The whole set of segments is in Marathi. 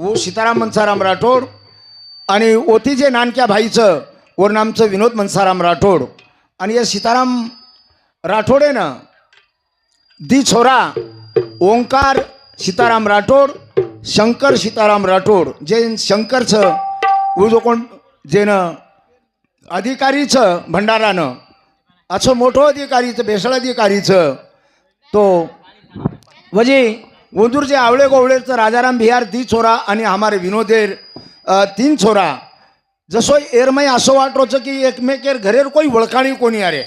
वो सीताराम मनसाराम राठोड आणि ओतीजे नानक्या भाईचं वर नामचं विनोद मनसाराम राठोड. आणि या सीताराम राठोडेनं दी छोरा ओंकार सीताराम राठोड शंकर सीताराम राठोड जे शंकरचं उ जो कोण जेनं अधिकारीचं भंडारानं असं मोठं अधिकारीचं भेसळ अधिकारीचं तो वजी वंदूर जे आवळे गोवळेचं राजाराम बिहार दी छोरा आणि हमारे विनोदेर तीन छोरा. जसो एरमय असं वाटोचं की एकमेकेर घरेर कोई वळखाणी कोणी अरे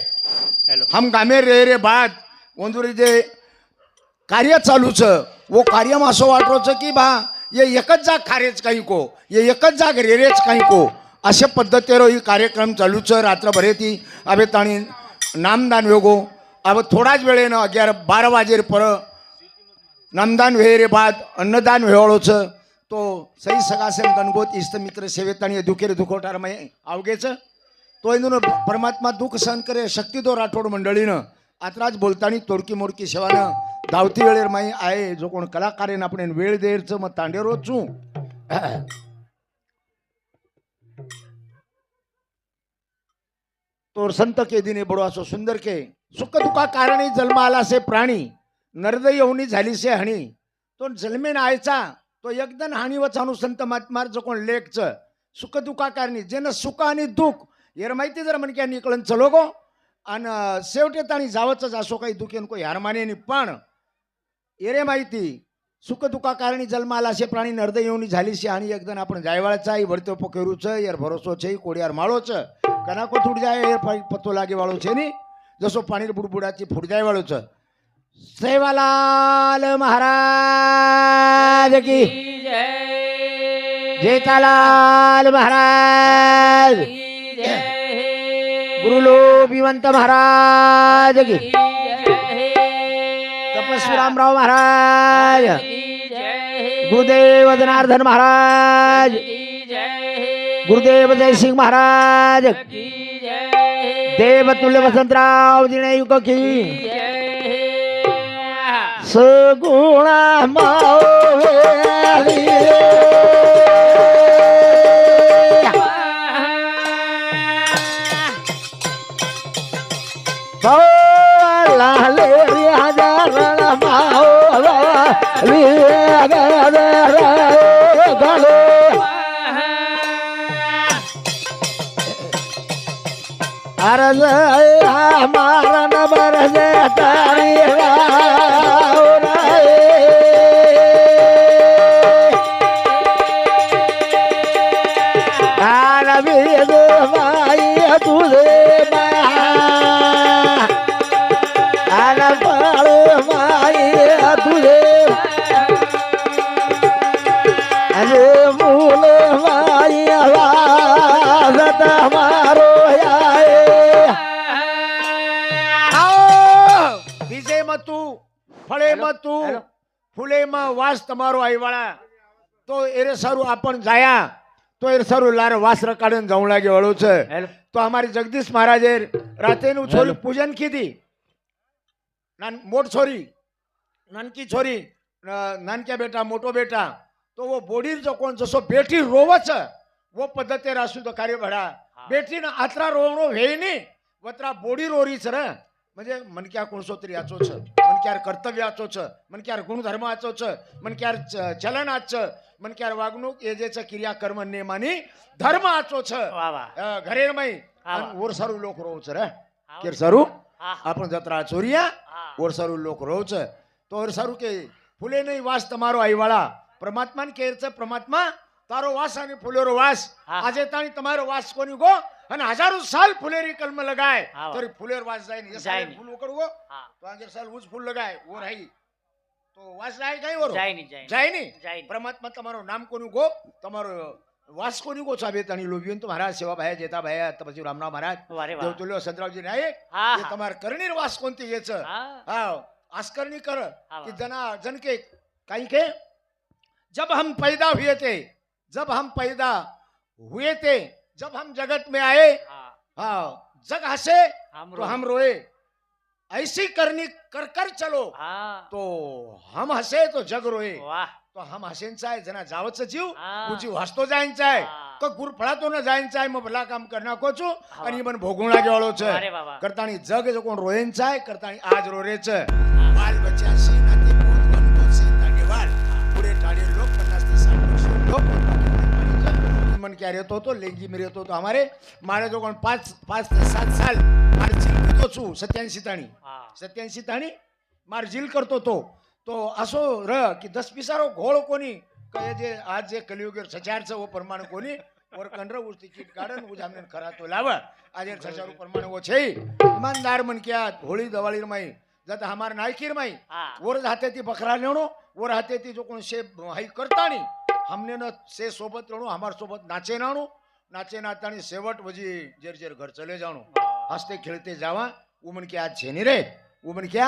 हॅलो. हम गामे रे रे बाद वंदुरी जे कार्य चालूचं वो कार्यम असं वाटोचं की बा ये एकच जाग खारेच काही को ये एकच जाग रेरेच काही को अशा पद्धतीवर ही कार्यक्रम चालूचं रात्रभरे ती अबे ताणी नामदान वेगो अब थोडाच वेळेनं अग्यार बारा वाजेर पर नामदान वेरे बाद अन्नदान वेळोचं तो सई सगासन गणगोत इष्ट मित्र सेवेत आणि दुखेरे दुखोटार मय अवघेचं तो इंदून परमात्मा दुःख सहन करे शक्ती राठोड मंडळीनं. आत्राज बोलतानी तोडकी मोडकी सेवानं धावती वेळेर माई आहे जो कोण कलाकारेन आपण वेळ देरचं मग तांडेरो चू तो संत के दिने बडो असो सुंदर के. सुख दुखा कारणी जन्म आला से प्राणी. नर्द येऊनी झालीसे हणी. तो जन्मेन आयचा तो एकदम हाणीवच आणू संत महात्मार जो कोण लेखच सुख दुखाकारणी जेनं सुख आणि दुःख. येर माहिती जर म्हणक्या निकळन चलो गो. आणि शेवटेत आणि जावच असो काही दुःख येणको ह्यार मानेनी पण एरे माहिती सुख दुखाकारणी जन्माला असे प्राणी नर्द येऊनी झालीसे आणि एकदम आपण जायवाळचा ही भरतो पोकेरूचं यार भरोसोचे कोडियार माळोचं. कनाको तुड जाय पत्तो लागे वाळोचे नी. जसो पाणी बुडबुडाची फुडजाय वाळोचं. सेवालाल महाराज की। जेतालाल महाराज गुरुलो भिवंत महाराज की। तपस्वीरामराव महाराज। गुरुदेव जनार्दन महाराज। गुरुदेव जय सिंह महाराज। देवतुल्य वसंतराव जिने युग की। સગુણા માવે ફળેમાં તું ફૂલેમાં વાસ તમારો આઈવાળા તો એરે સારું આપણ જાયા. તો એ સારું લારે વાસ રકાડીને જવું લાગે વાળું છે. તો અમારી જગદીશ મહારાજે રાતેનું છોરી પૂજન કીધી. મોટ છોરી નાનકી છોરી નાનક્યા બેટા મોટો બેટા. તો वो બોડી જો કોણ જશો? બેઠી રોવે છે. વો પદ્ધતિ રાશુ તો કાર્ય ભડા બેઠીને આતરા રોવણો વેય નહીં. વતરા બોડી રોરી છે ને. म्हणजे मन ક્યાં કુણસોત્રી આચો છે? મન ક્યાર કર્તવ્ય આચો છે? મન ક્યાર ગુણધર્મ આચો છે? મન ક્યાર ચલણ આચ છે? મન ક્યાર વાગણુક એ જે છે ક્રિયા કર્મ નિયમાની ધર્મ આચો છે. ઘરે મય ઓર સારું લોક રોવ છે રે. કેર સારું આપણે જતરા ચોરિયા ઓર સારું લોક રોવ છે. तो सारू के फुले नहीं वास तमारो आई वाला परमात्मा ने कहर परमात्मा तारो वास आणि फुले रो वास आज इतनी तमारो वास कोणी गो हन हजारों साल फुले री कलम लगाए तो रे फुले रो वास जाएं जाएं फुल वो करुगो तो आज इतना साल उस फुल लगाए वो रही तो वास जाए जाए वो जाए नहीं जाए नहीं � वास को नहीं को चाहिए तनी लोग यूं तो महाराज सेवा भाई जेता भाई तब जो महाराज देवतुल्य और संतरावजी नहीं ये तमार करनी रवास कौन थी ये आस्करणी कर कि जना जन के कहीं के जब हम पैदा हुए थे जब हम पैदा हुए थे जब हम जगत में आए हा। जग हसे हम तो हम रोए। ऐसी करनी कर कर चलो। तो हम हसे तो जग रोए। तो हम हसेंचा आहे जना जावतचा जीव जीव हसतो जाए चाहे। तो गुरफळातून जायचा आहे मग भला काम करणार कोचू आणि मन भोगुणा छे। करताणी जग जो कोण रोयांचा चाय करताणी आज रोरेच माल बचा सेना ते बोध बनतो सेता नेवाल पुढे ठाणे लोक पन्नास ते साठ वर्ष मन क्या रहतो तो लेंगी में रहतो तो हमारे. मारे तो कोण पांच पांच ते सात साल मार्जिल करतो छू सत्याऐंशी ताणी. सत्याऐंशी ताणी मार्जिल करतो तो. तो असो र की दस पिसारो घोळ कोणी. काय जे आज जे कलयुग कलियुग छे वो प्रमाण कोणी. और कंडर उस टिकट कारण उजामने खरा तो लावा आज सचारू प्रमाण वो छे. ईमानदार मन क्या होली दवाली माई. जत हमार नायकीर माई हाँ। और रहते थी बकरा लेणो वो रहते थी जो कौन से हाई करता नहीं हमने न से सोबत रहणो हमार सोबत नाचे नाणो नाचे नातानी सेवट वजी जेर जेर घर चले जाणो. हंसते खेळते जावा उमन क्या छेनी रे उमन क्या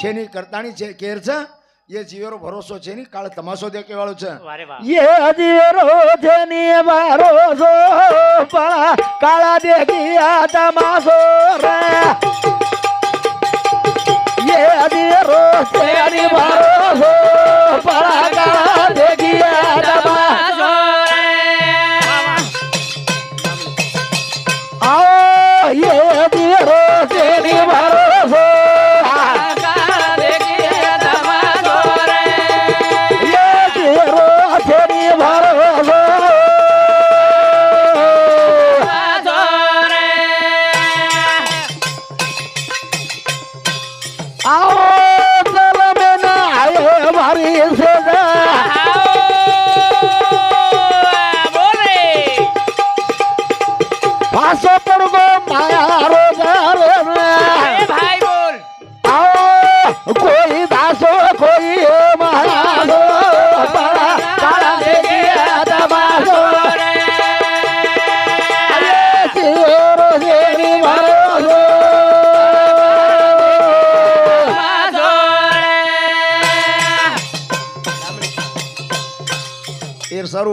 छेनी. करतानी छे केरच ये जीवेरो भरोसो छे नी काळ तमाशो देखे वालो छे ये जीवेरो छेनी भरोसो भरोसो काळा देखिया तमाशो रे. ये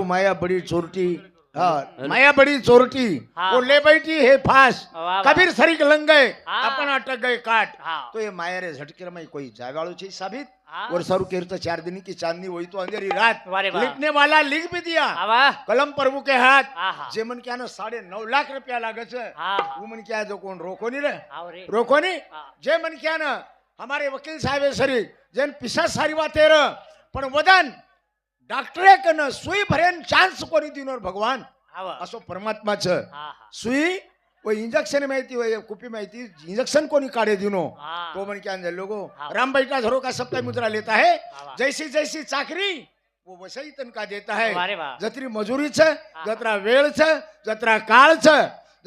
माया बडी चोरटी माया बडी चोरटी. हा. बोलले बैठी हे फास. वा, वा. कबीर सरीक लंगय. आपण अटक गए काट तो ये माया रे झटके माई कोई जायवाड़ो छी साबित. और सर केर तो चार दिन की चांदनी होई तो अंधेरी रात. लिखने वाला लिख भी दिया. कलम प्रभु के हाथ. जे मन क्या ना साढ़े नौ लाख रुपया लागे छे हाँ, वो मन क्या जो कोण रोको नहीं रे? आओ रे. रोको नहीं जे मन क्या ना हमारे वकील साहब है सरी जन पिसा सारी बातें र पण वदन डॉक्टर सुई भरेन चान्स कोणी ಕೊರಿದೀವಿ भगवान? असं असो परमात्माच. सुई व इंजेक्शन माहिती व कुपी माहिती इंजेक्शन कोणी काढे दिनो? तो म्हण क्या लोगो राम रामबाई का धरो का सप्ताह मुद्रा लेता है जैसी जैसी चाकरी वो वसई तनका देता है जत्री मजुरीच जत्रा वेळच जत्रा काळच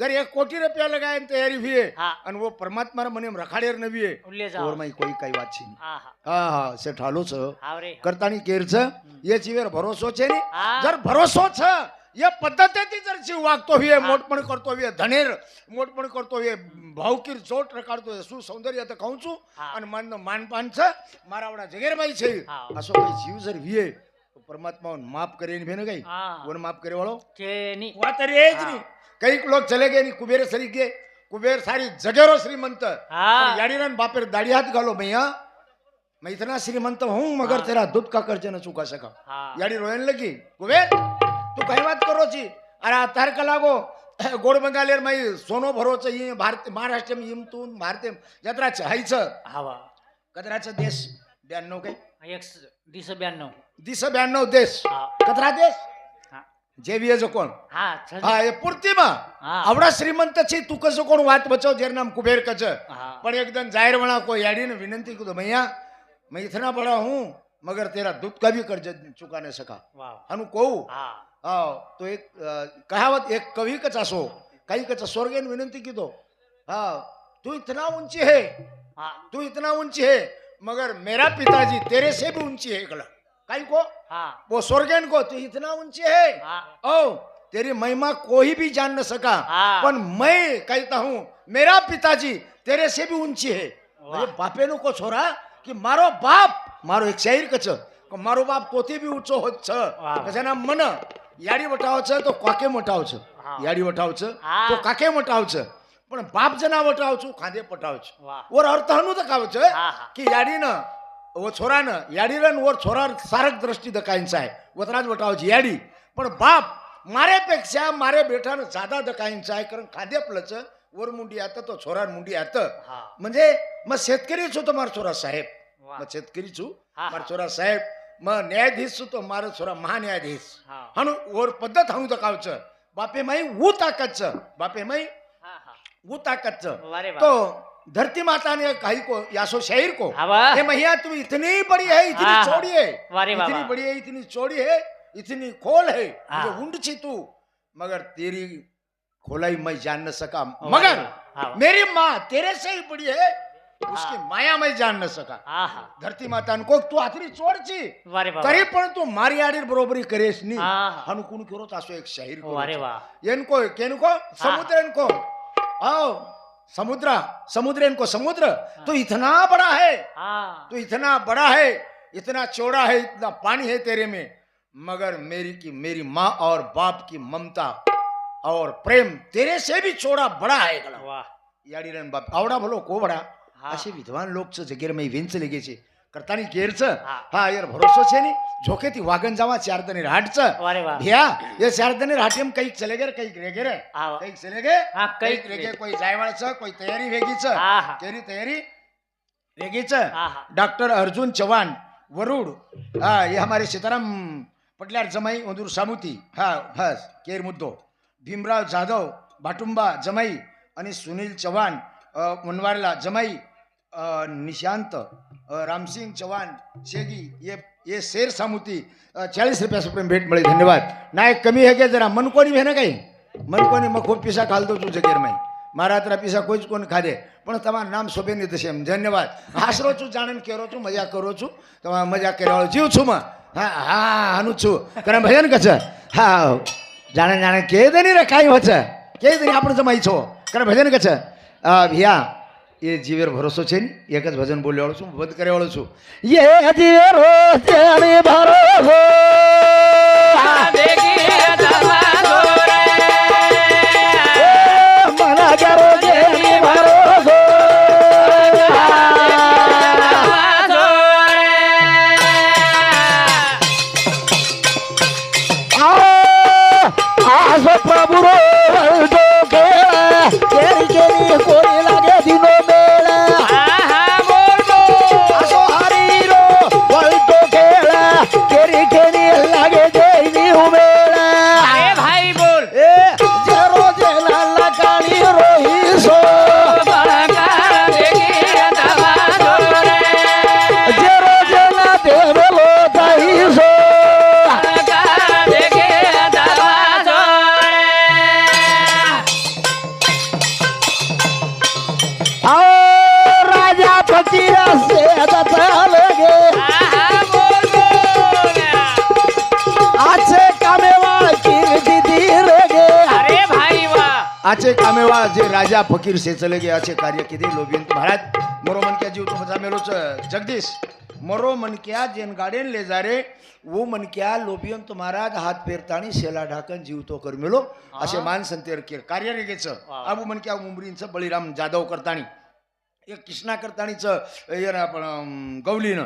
જતરા કાળ છે જરી એક કોટી રૂપિયા લગાય તૈયારી ભીએ હા. અને वो परमात्मा મને એમ રખાડેર ન ભીએ ઉલ્લે જાઓ ઓરમાં કોઈ કઈ વાત છે નહીં. આહા હા હા સે ઠાલો છે આવ રે કરતાની કેર છે એ જીવેર ભરોસો છે ને હા. જર ભરોસો છે એ પદ્ધતિથી જર જીવ વાગતો હોય મોટપણ કરતો હોય ધનેર મોટપણ કરતો હોય ભાવકીર ચોટ રકાડતો હોય શું સૌંદર્ય તો કહું છું હા. અને માનનો માનપાન છે મારા આવડા જગેરભાઈ છે હા. આસો ભાઈ જીવ જર વિયે તો પરમાત્મા માફ કરીને ભેને ગઈ હા કોને માફ કરે વાળો જેની વાત એ જ નહીં कई लोग चले गए नहीं कुबेर सरी के कुबेर सारी जगेरो श्रीमंत। हाँ। बापेर दाढ़ी हाथ घालो भैया। मैं इतना श्रीमंत हूँ मगर तेरा दूध का कर्ज न चुका सका। हाँ। रोयन लगी कुबेर तू कहीं बात करो जी। अरे तार का लागो। गोड बंगालेर मई सोनो भरोच भारत महाराष्ट्र में इमतून भारतीय जत्रा हायचं हवा कचराचा देश? ब्याण्णव काय दिस ब्याण्णव दिस ब्याण्णव देश। कतरा देश? જેવીએ જો કોણ હા છ- હા એ પૂર્તિમાં હા. આવડા શ્રીમંત છે તું કશો કોણ વાત બચો જેર નામ કુબેર કચ હા પણ એકદમ જાહેર વણા કોઈ याडीने विनंती करो भैया मैं इतना बड़ा हूँ मगर तेरा दूध का भी कर्ज चुका नहीं सका વાવ अनु कहू હા હા તો એક અ, કહાવત એક कवि कच असो काही कच स्वर्गेन विनंती की तो हाँ तू इतना ऊंची है હા तू इतना ऊंची है मगर मेरा पिताजी तेरे से भी ऊंची है एकला काही को હા वो स्वर्गेन को तू इतना ऊंची है હા ओ तेरी महिमा कोई भी जान न सका हाँ। पर मैं कहता हूँ मेरा पिताजी तेरे से भी ऊंची है वाह। म्हणजे बापेनु को छोरा कि मारो बाप मारो एक शाहीर कच કે મારો બાપ તોથી બી ઊંચો હોત છે વાહ. પછી એના મન યાડી વટાવ છે તો કાકે મટાવ છે હા. યાડી વટાવ છે હા. તો કાકે મટાવ છે પણ બાપ જના વટાવ છું ખાંદે પટાવ છું વાહ ઓર અર્થ હનું તો કાવ છે હા, હા. કે યાડી ન व छोरानं याडीलन वर छोरा सारक दृष्टी दकायचं आहे. वतराज वटावची याडी. पण बाप मारेपेक्षा मारे बेठानं जादा दकायचं आहे कारण खाद्यापलंच वर मुंडी आता तो छोरा मुंडी आता. म्हणजे मग शेतकरीच होतो मार छोरा साहेब. मग शेतकरीच हो. मार. छोरा साहेब. मग न्यायाधीश होतो मार छोरा महान्यायाधीश. हाणू वर पद्धत हाणू दकावचं. बापे माई ऊ ताकदचं बापे माई ऊ ताकदचं तो धरती माता ने कही को यासो शहर को हे मैया तू इतनी बड़ी है इतनी चौड़ी है इतनी बड़ी है इतनी चौड़ी है इतनी खोल है। मुझे ऊंड छी तू मगर तेरी खोलाई मैं जान न सका। मगर मेरी माँ तेरे से ही बड़ी है उसकी। माया मैं जान न सका। धरती माता को तू आतरी वारे बाबा तरी पण तू मारी आडी बरोबरी करेस नी. हनु कुण करो तासो एक शाहीर वारे वा एनको केनको समुद्र इनको आओ। समुद्र समुद्र इनको समुद्र। तो इतना बड़ा है। तो इतना बड़ा है इतना चौड़ा है इतना पानी है तेरे में। मगर मेरी की मेरी माँ और बाप की ममता और प्रेम तेरे से भी चौड़ा बड़ा है गला वा याडीरन बाप आवडा भलो को बडा हा. असे विद्वान लोकचं जगेर मै वेंचले गेचे करताना गेरच हा. यार भरोसा छे नी? झोके ती वागण जावा चारदनी राटचं अरे भिया ये चारदनी हाटे में कई चले गए कई रेगे रे आवा। कई चले गए कई कई रेगे कोई जायवाळचं कोई तयारी वेगीचं. तेरी तयारी वेगीचं. डॉक्टर अर्जुन चव्हाण वरुड हा हे हमारे सीताराम पटल्यार जमाई मधुर सामुती हा बस केर मुद्दो. भीमराव जाधव भाटुंबा जमाई आणि सुनील चव्हाण मनवारला जमाई निशांत રામસિંહ ચૌહાણ, શેગી, એ એ શેર સામુતી ચાલીસ રૂપિયા સુપ્રીમ ભેટ મળી. ધન્યવાદ. ના, એક કમી હે કે જરા? મન કોની હે ને કઈ મન કોની મખો પીસા ખાલતો છું જગેરમાં મારા તરા પીસા કોઈ જ કોને ખાધે? પણ તમારું નામ શોભેની થશે એમ. ધન્યવાદ. આશરો છું જાણે કેરો છું મજા કરો છું. તમારા મજા કરવા જીવ છું માં. હા હા આનું છું. કરમ ભજન છે હા જાણે જાણે કે દની રખાયું હશે કે દની આપણે જમાઈ છો? કરમ ભજન કચ્છ ભિયા એ જીવેર ભરોસો છે ને એક જ ભજન બોલ્યો છું બંધ કરેવાળો છું. એ જીવેરો ભરોસો. પ્રભુ कदा चाल गे आचे कामेवा गे अरे भाई वा. आचे कामेवा जे राजा फकीर सेचले गे आचे कार्य किधे लोबिन भारत मोरो मन क्या जीव तो बचा मेलोच. जगदीश मरो मन क्या जेन गाडियन ले जा रे वो मन क्या लोबियन तुम्हारा हाथ पेरतानी शेला ढाकन जीव तो कर मिलो. असे मान संतेर के कार्य रे रेगेच. अब मन क्या उमरींच बळीराम जाधव करतानी. यार आपण गवलीनं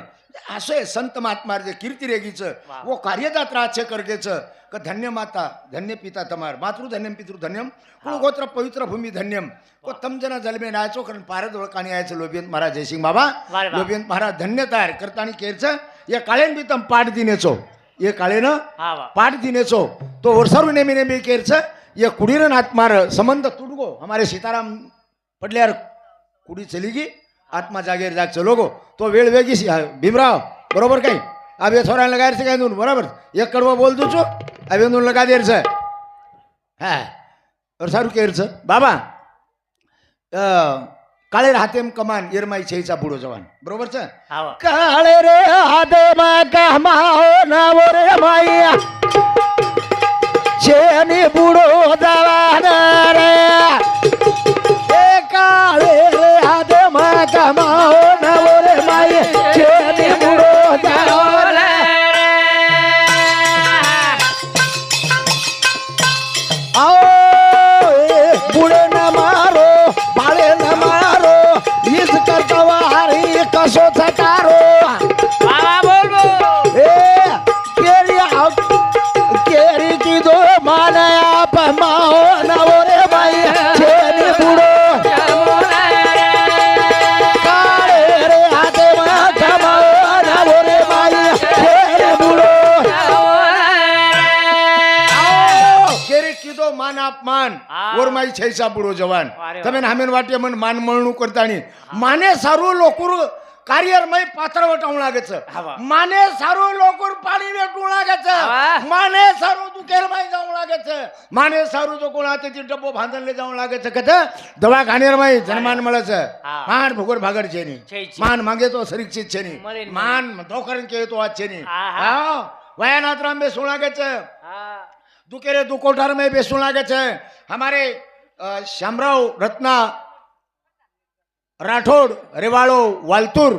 असं आहे संत महात्मा जे कीर्ती रेगीचं वा. वो कार्यदात राहचे करगेचं क धन्य माता धन्य पिता तमार मातृ धन्यम पितृ धन्यम कुळगोत्र पवित्र भूमी धन्यम. को तमजना जलमे नायचो कारण पारद ओळखाणी यायचं लोभियंत महाराज जयसिंग बाबा. वा. लोभियंत महाराज धन्य तयार करताणी केरचं या काळेन तम पाठ दिनेचो. ये काळेनं वा. पाठ दिनेचो. तो वर्षारू नेहमी नेहमी केरचं ये कुडीरन आत्मार संबंध तुडगो हमारे सीताराम पडल्यार कुडी चली गी आत्मा जागेर जाग चलो गो। तो वेळ वेगीस भीमराव बरोबर काही अभे थोरायला गायचं काय दोन बरोबर. एक कडवं बोल दुचो अभे दोन लगा द्यायचं हा. तर सारू केरचं बाबा काळे राहतेम कमान इरमाई छेचा बुडो जवान. बरोबरच काळे रे हाते कमा रे माई छेनी बुडो जावा. પામાઓ નવો રે ભાઈ. છે ને બુડો માન અપમાન ઓરમાઈ છે સાપુડો જવાન. તમે હામેન વાટ્ય મન માન મળનું કરતા નહીં. માને સારું લોકો કાર્યરમય પાત્ર વટાવું લાગે છે હા, વાહ. માને સારું લોકોર પાણી વેટવું લાગે છે હા, વાહ. માને સારું તું કેરમાઈ જવું લાગે છે માને સારું તો કોણ હાથેથી ડબ્બો ભાંધન લઈ જવું લાગે છે કે તે દવા ખાનેરમાંય જનમાન મળે છે હા. માન ભગોર ભાગર છે નહીં છે, છે. માન માંગે તો શરીક્ષિત છે નહીં મળે નહીં. માન ધોકરણ કહે તો આ છે નહીં હા, હા. હા વયાનાથ રામ બેસું લાગે છે હા दुकेरे दुकोठार में बेसू लागे छे हमारे अ, श्यामराव रत्ना राठौड़ रेवाड़ो वालतुर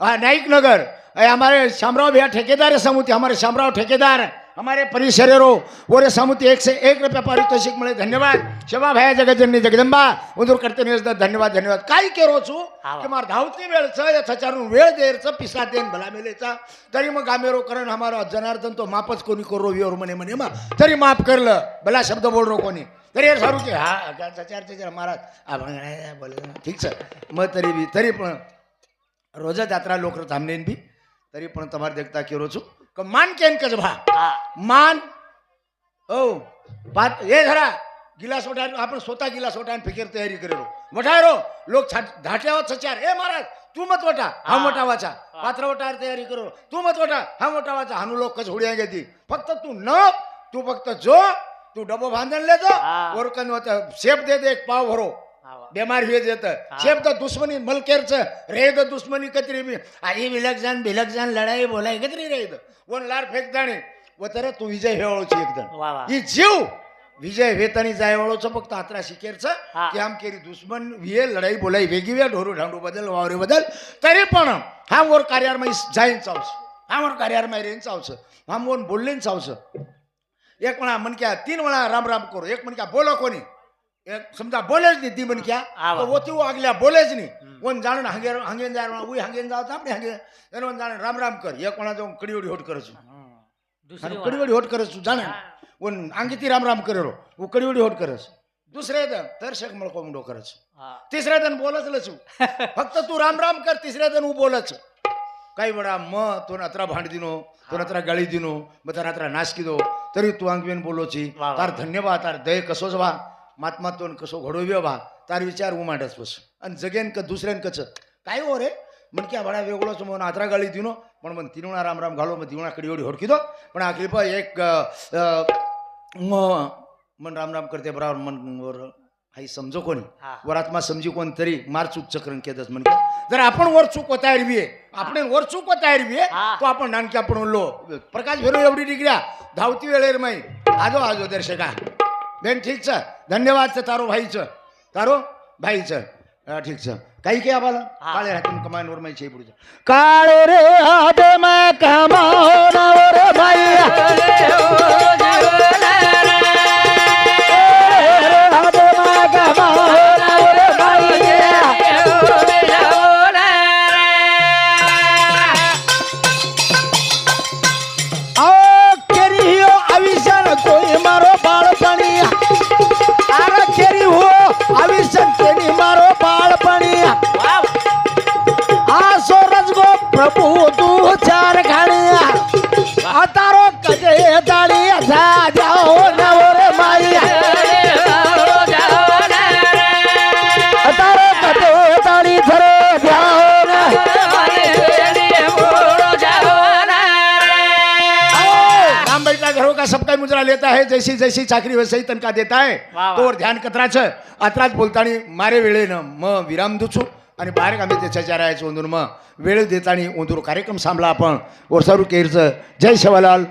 नाइक नगर हमारे श्यामराव भैया ठेकेदार है समुति हमारे श्यामराव ठेकेदार हमारे परिसरेरो और समुति एक से एक रुपया पारितोषिक मिले धन्यवाद। सेवा भैया जगजननी जगदंबा उंदूर करते नहीं धन्यवाद धन्यवाद। काय केरो छू हा. की मार धावती वेळ छ या थचारून वेळ देरचं पिसा देन भला मेलेचा तरी मग गामेरो करण हमारा जनार्दन तो मापच कोणी करो विवर म्हणे म्हणे मग तरी माफ करलं भला शब्द बोल रो कोणी। तरी यार सारू की हा चार महाराज. आपण बोल ठीक सर. मग तरी बी तरी पण रोज यात्रा लोक थांबले बी तरी पण तुम्हाला देखता की रोजू. मान केन कज भा? मान हो बात हे धरा. गिलास उठा आपण स्वतः गिलास वठा आणि फिकीर तयारी करेलो. वठा रो लोक धाटल्यावर सचार. ए महाराज तू मत वटा हा मोठा वाचा. पात्र वटार तयारी करो. तू मत वटा हा मोठा वाचा. हनु लोक कच होड्या घेती? फक्त तू न तू फक्त जो तू डबो हा. वरकन होता शेप दे दे एक पाव भरो. हा. बेमार हुए जेत शेप द दुश्मनी मलकेरच. रे द दुश्मनी कतरी बी आई विलक जान भिलक जान लढाई बोलाय कतरी रे द. वन लार फेकताणी व तर तू विजय हेवाळो छी एकदम ही जीव. विजय वेतानी जाय वाळो छ फक्त आत्रा शिकेरच हा. की आम केरी दुश्मन विये लढाई बोलाई वेगी वे ढोरू ढांडू बदल वावरे बदल. तरी पण हा वर कार्यारमा जाईन चावस हा वर कार्यारमा रेन चावस हा मोन बोललेन चावस एक म्हणा मनक्या तीन म्हणा राम राम करो एक मनक्या बोलो कोणी एक समजा बोलेच नाही ती मनक्या आवा. ओती आगल्या बोलेच नाही कोण जाणून हांगेर हांगेन जाय उई हांगेन जावं तर આપણે હાંગે એનો જાણે રામ રામ કર એક વણા તો કડીવડી હોટ કરે છું હમ. દુसरी અને वाला. કડીવડી હોટ કરે છું જાણે હા. ઓન આંગીથી રામ રામ કરેલો હું કડીવડી હોટ કરે છું दुसरे दन दर्शक મળકો મુંડો કરે છે હા. तिसऱ्या दन बोलच लचू फक्त तू राम राम कर तिसऱ्या दन ऊ बोलच काही वडा म तो नत्रा भांड दिनो तो नत्रा गाळी दिनो बता नत्रा नाश किदो तरी तू आंगवेन बोलोची वा, वा. तार धन्यवाद तार दय कसोच व्हा मातमात्वन कसो घडोव्यो व्हा तार विचार उमांडस बस आणि जगेन क दुसऱ्यान कच काय हो रे म्हणक्या भाडा वेगळोच म्हणून आत्रा गाळी दिनो पण म्हण तिनुणा राम राम घालो मग तिनुणाकडे एवढी होडकी दो पण आखरी पण एक म्हण राम राम करते बराबर मन हाई समजो कोणी हा. वर आत्मा समजी कोण तरी मार चूक चक्रण केदस म्हणजे जर आपण वर चूक होता एरवी आपण वर चूक होता एरवी हा. तो आपण नानकी आपण उरलो प्रकाश भेरो एवढी डिग्र्या धावती वेळेर माई आजो आजो दर्शका बेन ठीक छ धन्यवाद छ तारो भाई छ तारो भाई छ अ, ठीक छ काही के आम्हाला हा. काळे हातून कमाईन वर माई छे पुढे काळे रे हात में कमाओ है जैसी जैसी चाकरी वैसे ही तनका देता है। वा. तोवर ध्यान कत्राच। आत्राच बोलतानी मारे वेळेनं मग विराम दुचू आणि बाहेर आम्ही त्याच्या राहायचो ओंदूर मग वेळ देतानी ओंदूर कार्यक्रम सांभला आपण. ओरसारू केरचं जय शिवालाल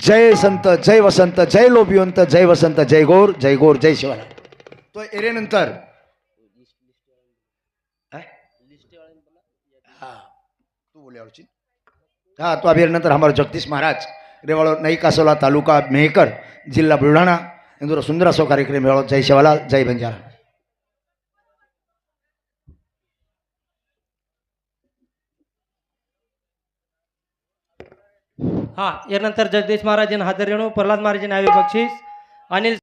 जय संत जय वसंत जय लोभिवंत जय वसंत जय गोर जय गोर जय शिवालाल. तो एरेनंतर. हा? हा तू हा तो अभी नंतर हमारा जगदीश महाराज रेवाड़ो नई कासोला तालुका मेहकर जिल्हा बुलढाणा इंदूर सुंदर असो कार्यक्रम वेळो जय शिवालाल जय बंजारा हा यानंतर जगदीश महाराजांना हजर येणू प्रल्हाद महाराज नावे बक्षीस अनिल